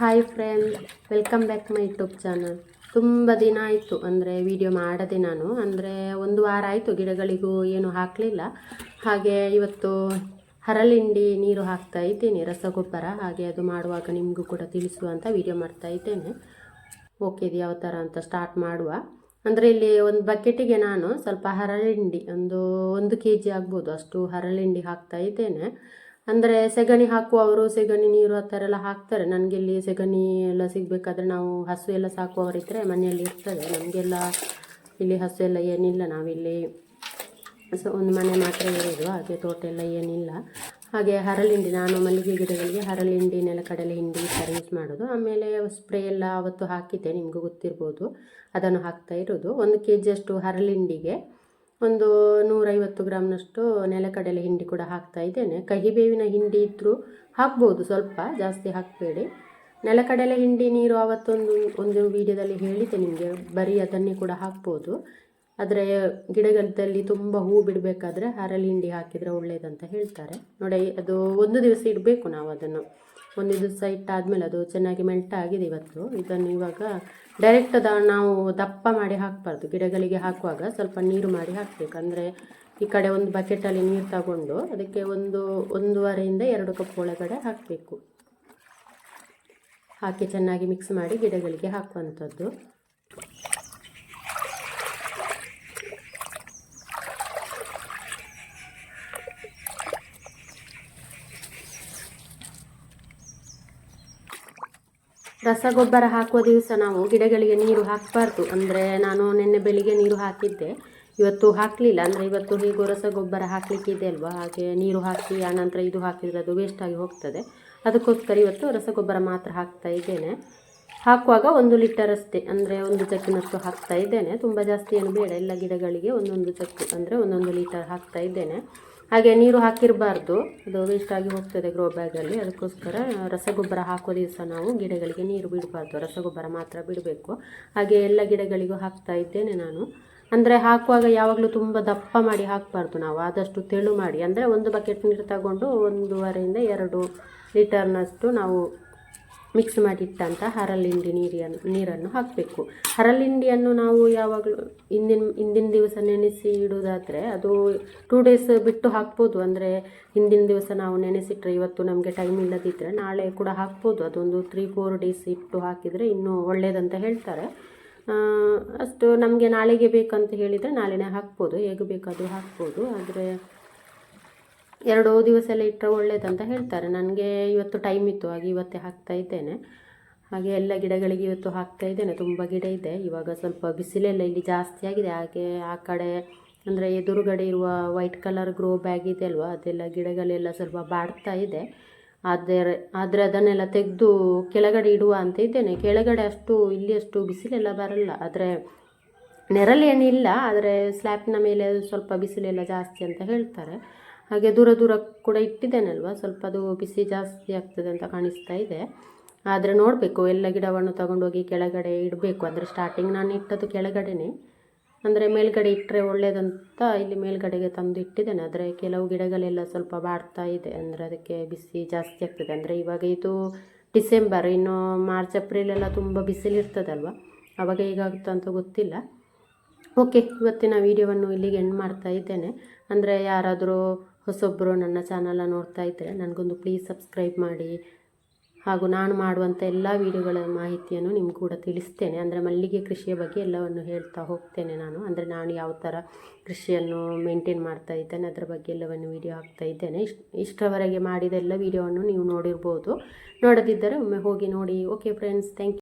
Hi friend welcome back my YouTube channel ತುಂಬ ದಿನ ಆಯಿತು ಅಂದರೆ ವಿಡಿಯೋ ಮಾಡದೆ ನಾನು. ಅಂದರೆ ಒಂದು ವಾರ ಆಯಿತು ಗಿಡಗಳಿಗೂ ಏನು ಹಾಕಲಿಲ್ಲ. ಹಾಗೆ ಇವತ್ತು ಹರಳಿಂಡಿ ನೀರು ಹಾಕ್ತಾ ಇದ್ದೇನೆ, ರಸಗೊಬ್ಬರ. ಹಾಗೆ ಅದು ಮಾಡುವಾಗ ನಿಮಗೂ ಕೂಡ ತಿಳಿಸುವ ಅಂತ ವಿಡಿಯೋ ಮಾಡ್ತಾ ಇದ್ದೇನೆ. ಓಕೆ ಇದು ಯಾವ ಥರ ಅಂತ ಸ್ಟಾರ್ಟ್ ಮಾಡುವ. ಅಂದರೆ ಇಲ್ಲಿ ಒಂದು ಬಕೆಟಿಗೆ ನಾನು ಸ್ವಲ್ಪ ಹರಳಿಂಡಿ, ಒಂದು ಒಂದು ಕೆ ಜಿ ಆಗ್ಬೋದು. ಅಷ್ಟು ಹರಳಿಂಡಿ ಹಾಕ್ತಾ ಇದ್ದೇನೆ. ಅಂದರೆ ಸೆಗಣಿ ಹಾಕುವವರು ಸೆಗಣಿ ನೀರು ಆ ಥರ ಎಲ್ಲ ಹಾಕ್ತಾರೆ. ನನಗೆ ಇಲ್ಲಿ ಸೆಗಣಿ ಎಲ್ಲ ಸಿಗಬೇಕಾದ್ರೆ ನಾವು ಹಸು ಎಲ್ಲ ಸಾಕುವವರಿದ್ದರೆ ಮನೆಯಲ್ಲಿ ಇರ್ತದೆ. ನಮಗೆಲ್ಲ ಇಲ್ಲಿ ಹಸು ಎಲ್ಲ ಏನಿಲ್ಲ. ನಾವಿಲ್ಲಿ ಸೊ ಒಂದು ಮನೆ ಮಾತ್ರ ಇರೋದು. ಹಾಗೆ ತೋಟ ಎಲ್ಲ ಏನಿಲ್ಲ. ಹಾಗೆ ಹರಳಿಂಡಿ, ನಾನು ಮಲ್ಲಿಗೆ ಗಿಡಗಳಿಗೆ ಹರಳಿಂಡಿನೆಲ್ಲ ನೆಲಕಡಲೆ ಹಿಂಡಿ ಥರ ಯೂಸ್ ಮಾಡೋದು. ಆಮೇಲೆ ಸ್ಪ್ರೇ ಎಲ್ಲ ಅವತ್ತು ಹಾಕಿದ್ದೆ. ನಿಮಗೂ ಗೊತ್ತಿರ್ಬೋದು. ಅದನ್ನು ಹಾಕ್ತಾ ಇರೋದು. ಒಂದು ಕೆ ಜಿಯಷ್ಟು ಹರಳಿಂಡಿಗೆ ಒಂದು ನೂರೈವತ್ತು ಗ್ರಾಮ್ನಷ್ಟು ನೆಲಕಡಲೆ ಹಿಂಡಿ ಕೂಡ ಹಾಕ್ತಾ ಇದ್ದೇನೆ. ಕಹಿಬೇವಿನ ಹಿಂಡಿ ಇದ್ದರೂ ಹಾಕ್ಬೋದು, ಸ್ವಲ್ಪ ಜಾಸ್ತಿ ಹಾಕಬೇಡಿ. ನೆಲಕಡಲೆ ಹಿಂಡಿ ನೀರು ಆವತ್ತೊಂದು, ಒಂದು ವಿಡಿಯೋದಲ್ಲಿ ಹೇಳಿದ್ದೆ, ನಿಮಗೆ ಬರೀ ಅದನ್ನೇ ಕೂಡ ಹಾಕ್ಬೋದು. ಆದರೆ ಗಿಡಗದಲ್ಲಿ ತುಂಬ ಹೂ ಬಿಡಬೇಕಾದ್ರೆ ಹರಳಿ ಹಿಂಡಿ ಹಾಕಿದರೆ ಒಳ್ಳೆಯದಂತ ಹೇಳ್ತಾರೆ. ನೋಡಿ, ಅದು ಒಂದು ದಿವಸ ಇಡಬೇಕು ನಾವು ಅದನ್ನು. ಒಂದು ದಿವಸ ಇಟ್ಟಾದಮೇಲೆ ಅದು ಚೆನ್ನಾಗಿ ಮೆಲ್ಟ್ ಆಗಿದೆ ಇವತ್ತು. ಇದನ್ನು ಇವಾಗ ಡೈರೆಕ್ಟ್ ಅದ, ನಾವು ದಪ್ಪ ಮಾಡಿ ಹಾಕಬಾರ್ದು. ಗಿಡಗಳಿಗೆ ಹಾಕುವಾಗ ಸ್ವಲ್ಪ ನೀರು ಮಾಡಿ ಹಾಕಬೇಕು. ಅಂದರೆ ಈ ಕಡೆ ಒಂದು ಬಕೆಟಲ್ಲಿ ನೀರು ತಗೊಂಡು ಅದಕ್ಕೆ ಒಂದು ಒಂದೂವರೆಯಿಂದ ಎರಡು ಕಪ್ ಒಳಗಡೆ ಹಾಕಬೇಕು. ಹಾಕಿ ಚೆನ್ನಾಗಿ ಮಿಕ್ಸ್ ಮಾಡಿ ಗಿಡಗಳಿಗೆ ಹಾಕುವಂಥದ್ದು. ರಸಗೊಬ್ಬರ ಹಾಕುವ ದಿವಸ ನಾವು ಗಿಡಗಳಿಗೆ ನೀರು ಹಾಕಬಾರ್ದು. ಅಂದರೆ ನಾನು ನಿನ್ನೆ ಬೆಳಿಗ್ಗೆ ನೀರು ಹಾಕಿದ್ದೆ. ಇವತ್ತು ಹಾಕಲಿಲ್ಲ. ಅಂದರೆ ಇವತ್ತು ಹೀಗೂ ರಸಗೊಬ್ಬರ ಹಾಕಲಿಕ್ಕಿದೆ ಅಲ್ವಾ? ಹಾಗೆ ನೀರು ಹಾಕಿ ಆನಂತರ ಇದು ಹಾಕಿದರೆ ಅದು ವೇಸ್ಟಾಗಿ ಹೋಗ್ತದೆ. ಅದಕ್ಕೋಸ್ಕರ ಇವತ್ತು ರಸಗೊಬ್ಬರ ಮಾತ್ರ ಹಾಕ್ತಾ ಇದ್ದೇನೆ. ಹಾಕುವಾಗ ಒಂದು ಲೀಟರ್ ಅಷ್ಟೇ. ಅಂದರೆ ಒಂದು ಚಕ್ಕಿನಷ್ಟು ಹಾಕ್ತಾ ಇದ್ದೇನೆ. ತುಂಬ ಜಾಸ್ತಿ ಏನು ಬೇಡ. ಎಲ್ಲ ಗಿಡಗಳಿಗೆ ಒಂದೊಂದು ಚಕ್ಕು ಅಂದರೆ ಒಂದೊಂದು ಲೀಟರ್ ಹಾಕ್ತಾ ಇದ್ದೇನೆ. ಹಾಗೆ ನೀರು ಹಾಕಿರಬಾರ್ದು. ಅದು ವೇಸ್ಟ್ ಆಗಿ ಹೋಗ್ತದೆ ಗ್ರೋ ಬ್ಯಾಗಲ್ಲಿ ಅದಕ್ಕೋಸ್ಕರ ರಸಗೊಬ್ಬರ ಹಾಕೋ ದಿವಸ ನಾವು ಗಿಡಗಳಿಗೆ ನೀರು ಬಿಡಬಾರ್ದು. ರಸಗೊಬ್ಬರ ಮಾತ್ರ ಬಿಡಬೇಕು. ಹಾಗೆ ಎಲ್ಲ ಗಿಡಗಳಿಗೂ ಹಾಕ್ತಾ ಇದ್ದೇನೆ ನಾನು. ಅಂದರೆ ಹಾಕುವಾಗ ಯಾವಾಗಲೂ ತುಂಬ ದಪ್ಪ ಮಾಡಿ ಹಾಕಬಾರ್ದು ನಾವು. ಆದಷ್ಟು ತೆಳು ಮಾಡಿ. ಅಂದರೆ ಒಂದು ಬಕೆಟ್ ನೀರು ತಗೊಂಡು ಒಂದೂವರೆಯಿಂದ ಎರಡು ಲೀಟರ್ನಷ್ಟು ನಾವು ಮಿಕ್ಸ್ ಮಾಡಿಟ್ಟಂಥ ಹರಳಿಂಡಿ ನೀರಿಯನ್ನು ನೀರನ್ನು ಹಾಕಬೇಕು. ಹರಳಿಂಡಿಯನ್ನು ನಾವು ಯಾವಾಗಲೂ ಹಿಂದಿನ ಹಿಂದಿನ ದಿವಸ ನೆನೆಸಿ ಇಡೋದಾದರೆ ಅದು ಟೂ ಡೇಸ್ ಬಿಟ್ಟು ಹಾಕ್ಬೋದು. ಅಂದರೆ ಹಿಂದಿನ ದಿವಸ ನಾವು ನೆನೆಸಿಟ್ರೆ ಇವತ್ತು ನಮಗೆ ಟೈಮ್ ಇಲ್ಲದಿದ್ದರೆ ನಾಳೆ ಕೂಡ ಹಾಕ್ಬೋದು. ಅದೊಂದು ತ್ರೀ ಫೋರ್ ಡೇಸ್ ಇಟ್ಟು ಹಾಕಿದರೆ ಇನ್ನೂ ಒಳ್ಳೆಯದಂತ ಹೇಳ್ತಾರೆ. ಅಷ್ಟು ನಮಗೆ ನಾಳೆಗೆ ಬೇಕಂತ ಹೇಳಿದರೆ ನಾಳೆನೇ ಹಾಕ್ಬೋದು. ಹೇಗೆ ಬೇಕಾದರೂ ಹಾಕ್ಬೋದು. ಆದರೆ ಎರಡು ದಿವಸ ಎಲ್ಲ ಇಟ್ಟರೆ ಒಳ್ಳೇದಂತ ಹೇಳ್ತಾರೆ. ನನಗೆ ಇವತ್ತು ಟೈಮ್ ಇತ್ತು, ಹಾಗೆ ಇವತ್ತೇ ಹಾಕ್ತಾ ಇದ್ದೇನೆ. ಹಾಗೆ ಎಲ್ಲ ಗಿಡಗಳಿಗೆ ಇವತ್ತು ಹಾಕ್ತಾ ಇದ್ದೇನೆ. ತುಂಬ ಗಿಡ ಇದೆ. ಇವಾಗ ಸ್ವಲ್ಪ ಬಿಸಿಲೆಲ್ಲ ಇಲ್ಲಿ ಜಾಸ್ತಿ ಆಗಿದೆ. ಹಾಗೆ ಆ ಕಡೆ ಅಂದರೆ ಎದುರುಗಡೆ ಇರುವ ವೈಟ್ ಕಲರ್ ಗ್ರೋ ಬ್ಯಾಗ್ ಇದೆ ಅಲ್ವಾ? ಅದೆಲ್ಲ ಗಿಡಗಳೆಲ್ಲ ಸ್ವಲ್ಪ ಬಾಡ್ತಾ ಇದೆ. ಆದರೆ ಆದರೆ ಅದನ್ನೆಲ್ಲ ತೆಗೆದು ಕೆಳಗಡೆ ಇಡುವ ಅಂತ ಇದ್ದೇನೆ. ಕೆಳಗಡೆ ಅಷ್ಟು, ಇಲ್ಲಿ ಅಷ್ಟು ಬಿಸಿಲೆಲ್ಲ ಬರಲ್ಲ. ಆದರೆ ನೆರಳೇನಿಲ್ಲ. ಆದರೆ ಸ್ಲ್ಯಾಬ್ನ ಮೇಲೆ ಸ್ವಲ್ಪ ಬಿಸಿಲೆಲ್ಲ ಜಾಸ್ತಿ ಅಂತ ಹೇಳ್ತಾರೆ. ಹಾಗೆ ದೂರ ದೂರ ಕೂಡ ಇಟ್ಟಿದ್ದೇನಲ್ವ? ಸ್ವಲ್ಪ ಅದು ಬಿಸಿ ಜಾಸ್ತಿ ಆಗ್ತದೆ ಅಂತ ಕಾಣಿಸ್ತಾ ಇದೆ. ಆದರೆ ನೋಡಬೇಕು, ಎಲ್ಲ ಗಿಡವನ್ನು ತಗೊಂಡೋಗಿ ಕೆಳಗಡೆ ಇಡಬೇಕು. ಅಂದರೆ ಸ್ಟಾರ್ಟಿಂಗ್ ನಾನು ಇಟ್ಟದ್ದು ಕೆಳಗಡೆನೆ. ಅಂದರೆ ಮೇಲ್ಗಡೆ ಇಟ್ಟರೆ ಒಳ್ಳೇದಂತ ಇಲ್ಲಿ ಮೇಲ್ಗಡೆಗೆ ತಂದು ಇಟ್ಟಿದ್ದೇನೆ. ಆದರೆ ಕೆಲವು ಗಿಡಗಳೆಲ್ಲ ಸ್ವಲ್ಪ ಬಾಡ್ತಾ ಇದೆ. ಅಂದರೆ ಅದಕ್ಕೆ ಬಿಸಿ ಜಾಸ್ತಿ ಆಗ್ತದೆ. ಅಂದರೆ ಇವಾಗ ಇದು ಡಿಸೆಂಬರ್, ಇನ್ನು ಮಾರ್ಚ್, ಏಪ್ರಿಲ್ ಎಲ್ಲ ತುಂಬ ಬಿಸಿಲಿರ್ತದಲ್ವ ಅವಾಗ ಹೇಗಾಗುತ್ತೆ ಅಂತ ಗೊತ್ತಿಲ್ಲ. ಓಕೆ ಇವತ್ತಿನ ವೀಡಿಯೋವನ್ನು ಇಲ್ಲಿಗೆ ಎಂಡ್ ಮಾಡ್ತಾ ಇದ್ದೇನೆ. ಅಂದರೆ ಯಾರಾದರೂ ಹೊಸೊಬ್ಬರು ನನ್ನ ಚಾನಲ್ನ ನೋಡ್ತಾ ಇದ್ದರೆ ನನಗೊಂದು ಪ್ಲೀಸ್ ಸಬ್ಸ್ಕ್ರೈಬ್ ಮಾಡಿ. ಹಾಗೂ ನಾನು ಮಾಡುವಂಥ ಎಲ್ಲ ವೀಡಿಯೋಗಳ ಮಾಹಿತಿಯನ್ನು ನಿಮ್ಗೆ ಕೂಡ ತಿಳಿಸ್ತೇನೆ. ಅಂದರೆ ಮಲ್ಲಿಗೆ ಕೃಷಿಯ ಬಗ್ಗೆ ಎಲ್ಲವನ್ನು ಹೇಳ್ತಾ ಹೋಗ್ತೇನೆ ನಾನು. ಅಂದರೆ ನಾನು ಯಾವ ಥರ ಕೃಷಿಯನ್ನು ಮೇಂಟೈನ್ ಮಾಡ್ತಾ ಇದ್ದೇನೆ, ಅದರ ಬಗ್ಗೆ ಎಲ್ಲವನ್ನು ವೀಡಿಯೋ ಹಾಕ್ತಾ ಇದ್ದೇನೆ. ಇಷ್ಟು ಇಷ್ಟರವರೆಗೆ ಮಾಡಿದ ಎಲ್ಲ ವೀಡಿಯೋವನ್ನು ನೀವು ನೋಡಿರ್ಬೋದು. ನೋಡದಿದ್ದರೆ ಒಮ್ಮೆ ಹೋಗಿ ನೋಡಿ. Okay friends thank you